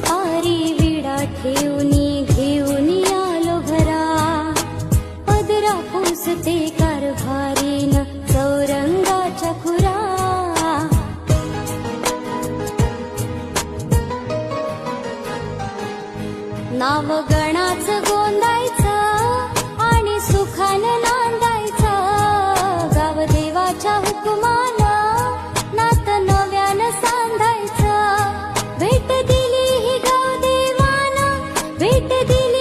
पारी विडा ठेवनी घेऊनी आलो घरा. पदरा पुसते कारभारीन चौरंगाच्या खुरा. नाव गणाच गोंदायचं आणि सुखान नांदायचं. गाव देवाच्या हुकुमान 的地里。